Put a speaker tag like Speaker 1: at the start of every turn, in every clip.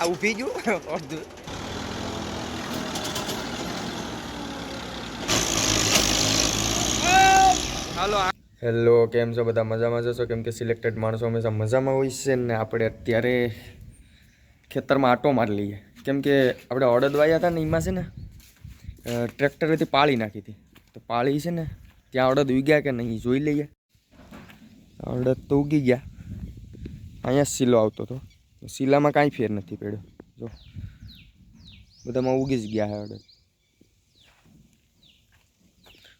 Speaker 1: આ ઊભી ગયું અડધું હાલો હેલો કેમ છો? બધા મજામાં જશો કેમ કે સિલેક્ટેડ માણસો હંમેશા મજામાં હોય છે ને આપણે અત્યારે ખેતરમાં આટો મારી લઈએ. કેમ કે આપણે અડદ વાયા હતા ને એમાં છે ને ટ્રેક્ટરેથી પાળી નાખી હતી. તો પાળી છે ને ત્યાં અડદ ઉગ્યા કે નહીં જોઈ લઈએ. અડદ તો ઉગી ગયા. અહીંયા સીલો આવતો હતો. શીલામાં કાંઈ ફેર નથી પડ્યો. જો, બધામાં ઉગી જ ગયા અડદ.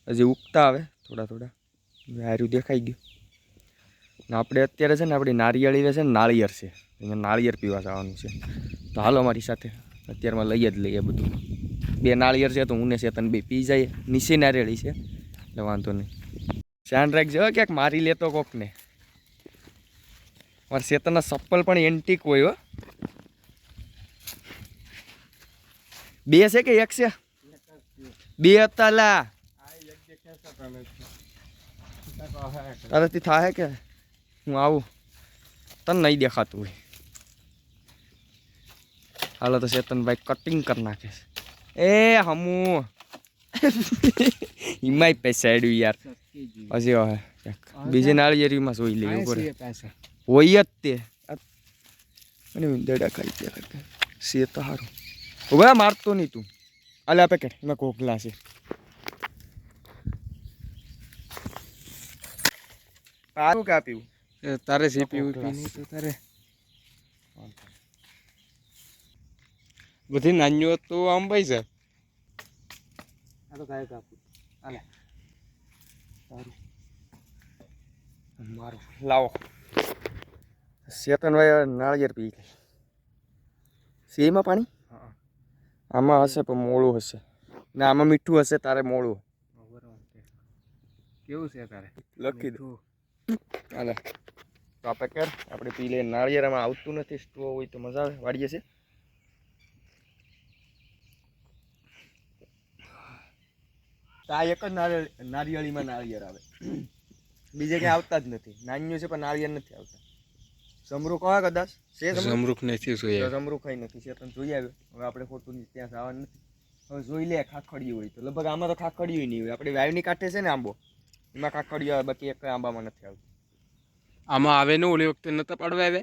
Speaker 1: હજી ઉગતા આવે, થોડા થોડા. હાર્યું દેખાઈ ગયું. આપણે અત્યારે છે ને, આપણી નારિયેળી છે ને, નાળિયેર છે. અહીંયા નાળિયેર પીવા જવાનું છે. તો હાલો અમારી સાથે. અત્યારમાં લઈ જ લઈએ બધું. બે નાળિયેર છે તો હું ને ચેતન બે પી જાય નીચે નારિયેળી છે. એટલે વાંધો નહીં. ધ્યાન રાખજો ક્યાંક મારી લેતો કોકને. મારા ચેતનના ચપ્પલ પણ એન્ટિક હોય હો. બે છે કે એક છે? બે હતા લા. તારાથી થાય કે? હું આવું. તને નહીં દેખાતું હોય. હાલો તો ચેતનભાઈ કટિંગ કરી નાખે છે. એ હમુ. હિમાય પૈસા યાર. હજી બીજી નાળિયેરીમાં જોઈ લેવું પડે. હોય જ તે આ- અને દડા ખાઈ ગયા કરતા સે તો સારું ઊભા મારતો નહીં તું. આલે આ પેકેટ એમાં કોકલા છે. સારું કે આપ્યું
Speaker 2: તારે જે પીવું. તો તારે. બધી નાનીઓ તો
Speaker 1: આ ગાય કાપું આલે. સારું મારું. લાવો. ચેતનભાઈ નાળિયેર પી સીમાં પાણી? આમાં હશે પણ મોળું હશે. ને આમાં મીઠું હશે તારે મોળું
Speaker 2: કેવું છે તારે?
Speaker 1: લખી દઉં હાલે. તો આપણે કર આપણે પી લઈએ. નાળિયેરમાં આવતું નથી સ્ટો હોય તો મજા આવે. વાળીએ છે? આ એક જ નારિયેળ નારિયેળીમાં નાળિયેર આવે. બીજે ક્યાંય આવતા જ નથી. નાન્યું છે પણ નાળિયેર નથી આવતા. સમરૂ હોય કદાચ? છે
Speaker 2: સમરૂખ નથી જોઈએ
Speaker 1: સમરૂખ કઈ નથી છે તમે જોઈ આવ્યો. હવે આપણે ખોટું ત્યાં જવાનું નથી. હવે જોઈ લે ખાખડિયું હોય તો. લગભગ આમાં તો ખાખડિયું નહીં હોય. આપણે વાવની કાંઠે છે ને આંબો એમાં ખાખડિયું આવે બાકી એક આંબામાં નથી આવતું.
Speaker 2: આમાં આવે ને ઓલી વખતે નતા પાડવા આવે?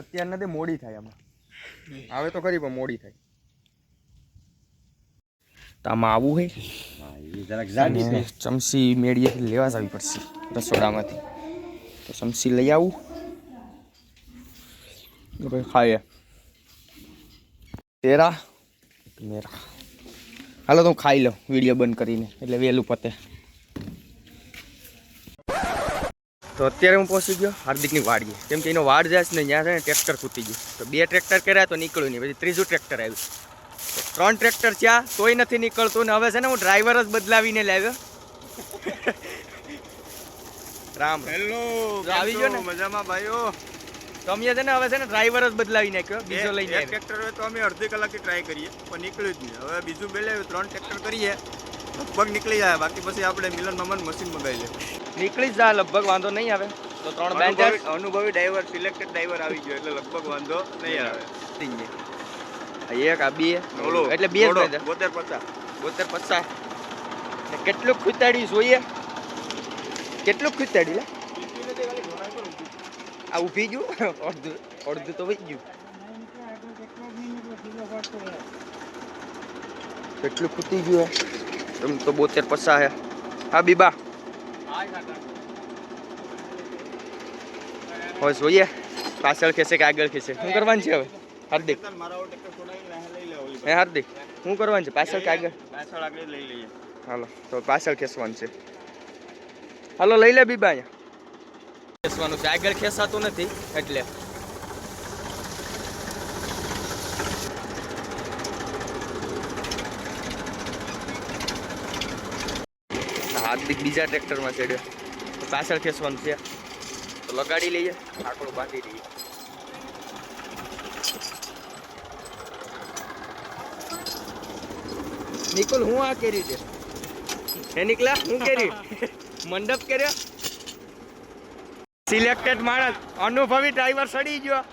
Speaker 1: અત્યાર નથી મોડી થાય આમાં. આવે તો ખરી પણ મોડી થાય. તો આમાં આવવું હોય ચમચી મેળીએ લેવા જ આવી પડશે રસોડામાંથી. તો ચમચી લઈ આવું ભાઈ ખાઈએ તેરા મેરા હાલો તો હું ખાઈ લઉં વીડિયો બંધ કરીને. એટલે વહેલું પતે. તો અત્યારે હું પહોંચી ગયો હાર્દિકની વાડીએ. કેમ કે એનો વાડ જાય છે ને ત્યાં છે ને ટ્રેક્ટર ખૂટી ગયું. તો બે ટ્રેક્ટર કર્યા તો નીકળ્યું નહીં. પછી ત્રીજું ટ્રેક્ટર આવ્યું. ત્રણ ટ્રેક્ટર થયા તોય નથી નીકળતું ને હવે છે ને હું ડ્રાઈવર જ બદલાવીને લાવ્યો. રામ.
Speaker 3: હેલો
Speaker 1: આવી ગયો ને?
Speaker 3: મજામાં ભાઈઓ?
Speaker 1: તમે છે ને હવે છે ને ડ્રાઈવર જ બદલાવી નાખ્યો બીજો લઈને
Speaker 3: એક ટ્રેક્ટર હોય તો અમે અડધી કલાકથી ટ્રાય કરીએ પણ નીકળ્યું જ નહીં. હવે બીજું બે ત્રણ ટ્રેક્ટર કરીએ લગભગ નીકળી જાય. બાકી પછી આપણે મિલન મામાનું મશીન મંગાવી લે
Speaker 1: નીકળી જ જાય લગભગ વાંધો નહીં આવે. તો ત્રણ બેન્ચ
Speaker 3: અનુભવી ડ્રાઈવર સિલેક્ટેડ ડ્રાઈવર આવી ગયો એટલે લગભગ વાંધો નહીં આવે.
Speaker 1: એક આ બે. એટલે બે
Speaker 3: બોતેર પચાસ.
Speaker 1: બોતેર પચાસ. કેટલું ખૂતાડી જોઈએ? કેટલું ખૂતાડી લે? આ ઊભી ગયું અડધું અડધું તો વહી ગયું. કેટલું ખૂતી ગયું હે? એમ તો બોતેર પચાસ હે. હા બીબા. હવે જોઈએ પાછળ ખેંચે કે આગળ ખેંચે? શું કરવાનું છે હવે? હાર્દિક.
Speaker 3: મારા ઓલો ટ્રેક્ટર છોડાવીને આ લઈ લે ઓલી
Speaker 1: હે હાર્દિક. શું કરવાનું છે? પાછળ કે આગળ?
Speaker 3: પાછળ આગળ લઈ લઈએ.
Speaker 1: હાલો તો પાછળ ખેંચવાનું છે. હાલો, લઈ લે બીબા અહીંયા. ખેંચવાનું છે. આગળ ખેંચાતું નથી, એટલે. હાર્દિક બીજા ટ્રેક્ટરમાં ચડ્યો. પાછળ ખેંચવાનું છે. તો લગાડી લઈએ. આકડું બાંધી દઈએ. નિકુલ, હું આ કેરી છે? એ નીકળ્યા હું કર્યું મંડપ કર્યો. સિલેક્ટેડ માણસ. અનુભવી ડ્રાઈવર સડી ગયો.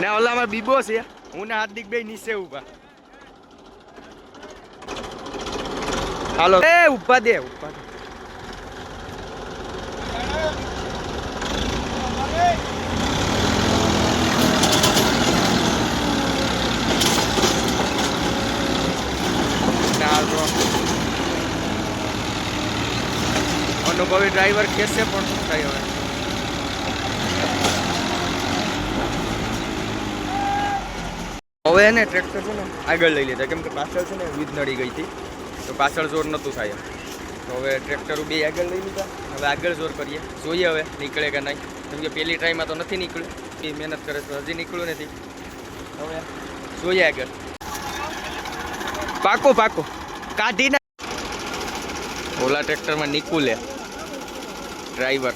Speaker 1: ને ઓલામાં બીબો છે. હું ને હાર્દિક ભાઈ નીચે ઊભા હાલો. એ ઊભા દે ઊભા દે ના તો અનુભવી ડ્રાઈવર કેસે પણ શું થાય હવે? હવે એને ટ્રેક્ટર છે ને આગળ લઈ લીધા. કેમ કે પાછળ છે ને વીજ નડી ગઈ હતી. તો પાછળ જોર નહોતું થાય તો હવે ટ્રેક્ટર બે આગળ લઈ લીધા. હવે આગળ જોર કરીએ. જોઈએ હવે નીકળે કે નહીં. કેમ કે પહેલી ટ્રાયમાં તો નથી નીકળ્યું. એ મહેનત કરે તો હજી નીકળ્યું નથી. હવે જોઈએ આગળ. પાકો પાકો. કાઢી ના ઓલા ટ્રેક્ટરમાં નિકુલે ડ્રાઈવર.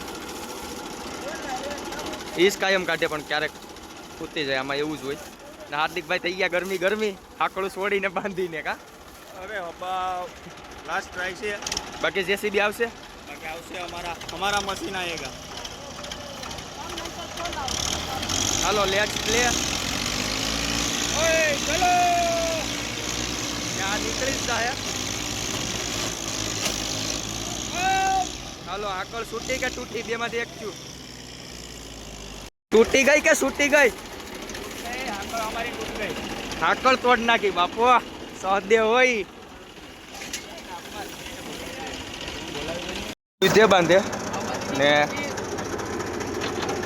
Speaker 1: એ જ કાયમ કાઢે પણ ક્યારેક ખૂતી જાય આમાં એવું જ હોય. ને હાર્દિકભાઈ થઈ ગયા ગરમી ગરમી આકડું છોડીને બાંધીને કા.
Speaker 3: અરે હબા લાસ્ટ ટ્રાય છે.
Speaker 1: બાકી જેસીબી આવશે?
Speaker 3: બાકી આવશે અમારા અમારા મશીન આएगा
Speaker 1: હાલો લેટ્સ પ્લે ઓય ચલો. ત્યાં નીકળી જ જાય હાલો આકળ છૂટી કે તૂટી? બેમાંથી એક થયું તૂટી ગઈ કે છૂટી ગઈ? આકળ તોડ નાખી, બાપુ. સહદે હોય. વિધે બાંધે. ને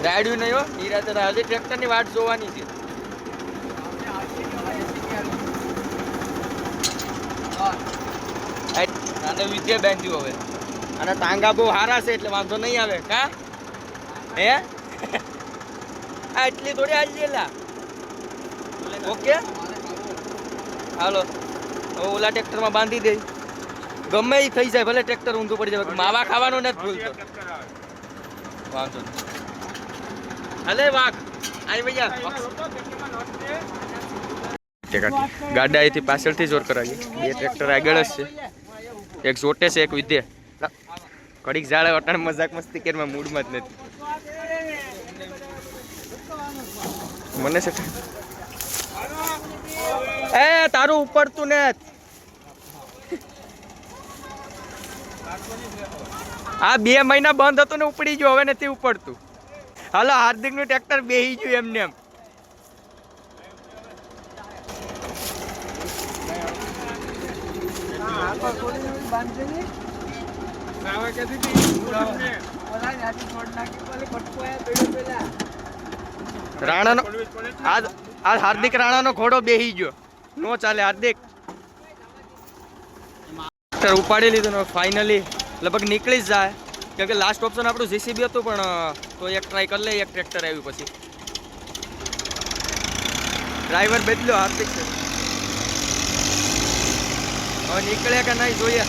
Speaker 1: રાડ્યું નહીં હો નિરાતે હજી ટ્રેક્ટરની વાટ જોવાની છે. આને વિદ્યા બાંધ્યું હવે. અને તાંગા બહુ સારા છે એટલે વાંધો નહીં આવે. કા? હે? આ એટલી થોડી હાલી ગયેલા ઓકે? હાલો. હવે ઓલા ટ્રેક્ટરમાં બાંધી દે. ગમે એ થઈ જાય ભલે ટ્રેક્ટર ઊંધું પડી જાય માવા ખાવાનું નથી ભૂલતો. વાંધો હલે વાઘ. આય ભૈયા. ગાડા અહીંથી પાછળથી જોર કરાવીએ. બે ટ્રેક્ટર આગળ જ છે. એક જોટે છે એક વિધે. ઘડીક ઝાડે વટાણ મજાક મસ્તી કેરમાં મૂડમાં જ નથી. મને છે એ, તારું ઉપડતું ને આ બે મહિના બંધ હતું ને ઉપડી ગયો, હવે નથી ઉપડતું. હાલો હાર્દિકનું ટ્રેક્ટર બેહી ગયું એમને એમ. રાણાનો આજ આજ હાર્દિક રાણાનો ઘોડો બેહી ગયો. નો ચાલે હાર્દિક. માસ્ટર ઉપાડી લીધું ફાઇનલી લગભગ નીકળી જ જાય. કેમ કે લાસ્ટ ઓપ્શન આપણું જીસીબી હતું પણ તો એક ટ્રાય કરી લઈએ, એક ટ્રેક્ટર આવ્યું પછી. ડ્રાઈવર બદલ્યો હાર્દિક. હવે નીકળે કે નહીં જોઈએ.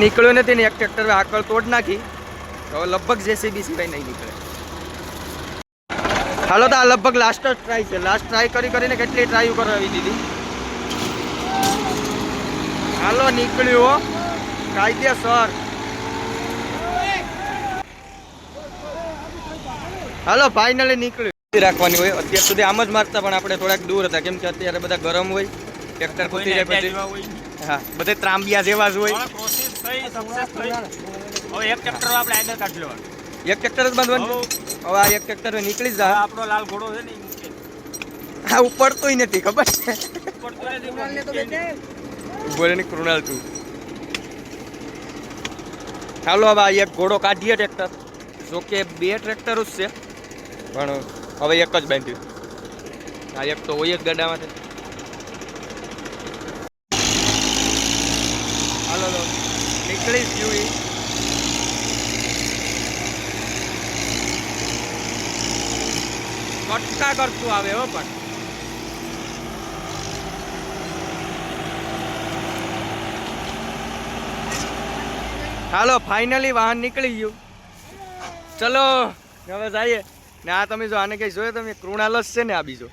Speaker 1: નીકળ્યો નથી ને એક ટ્રેક્ટર આકળ તોડ નાખી. તો લગભગ જેસીબી સિવાય નહીં નીકળે. હાલો તો આ લગભગ લાસ્ટ જ ટ્રાય છે. લાસ્ટ ટ્રાય કરી કરીને કેટલી ટ્રાય કરાવી દીધી. હાલો નીકળ્યું કાયદેસર હાલો ફાઇનલી નીકળ્યું. રાખવાની હોય. અત્યાર સુધી આમ જ મારતા પણ આપણે થોડાક દૂર હતા. કેમ કે અત્યારે બધા ગરમ હોય. ટ્રેક્ટર ખૂટી જાય પછી. હા બધે ત્રાંબિયા જેવા જ હોય.
Speaker 3: પ્રોસેસ થઈ સક્સેસ થઈ. હવે એક ટ્રેક્ટર આપણે આગળ કાઢી લેવાનું.
Speaker 1: એક ટ્રેક્ટર જ બાંધવાનું
Speaker 3: હવે
Speaker 1: હવે આ એક ટ્રેક્ટર નીકળી જાય.
Speaker 3: આપણો લાલ ઘોડો છે ને.
Speaker 1: આ ઉપડતોય નથી ખબર છે? બોલે કૃણાલ તું. ચાલો હવે એક ઘોડો કાઢીએ ટ્રેક્ટર જો કે બે ટ્રેક્ટર જ છે પણ હવે એક જ બાંધ્યું. આ એક તો હોય જ ગાડામાંથી હાલો તો નીકળી જ ગયું ઈ. કટકા કરતું આવે હો પણ. હાલો ફાઇનલી વાહન નીકળી ગયું. ચલો હવે જઈએ. ને આ તમે જો આને કઈ જોયો તમે? કૃણાલસ છે ને આ બીજો.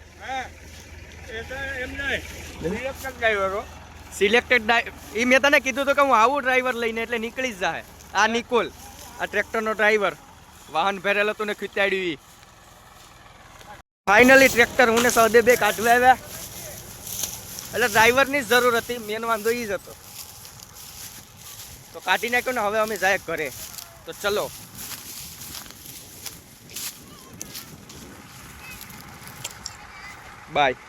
Speaker 1: સિલેક્ટેડ એ મેં તને કીધું હતું કે હું આવું ડ્રાઈવર લઈને એટલે નીકળી જ જાય આ નિકોલ, આ ટ્રેક્ટરનો ડ્રાઈવર વાહન ભરેલો તું ને ખીચાડ્યું એ ફાઇનલી ટ્રેક્ટર હું ને સૌદે બે કાઢવા આવ્યા. એટલે ડ્રાઈવરની જ જરૂર હતી મેન વાંધો એ જ હતો. તો કાઢી નાખ્યો ને હવે અમે જાય ઘરે. તો ચલો. બાય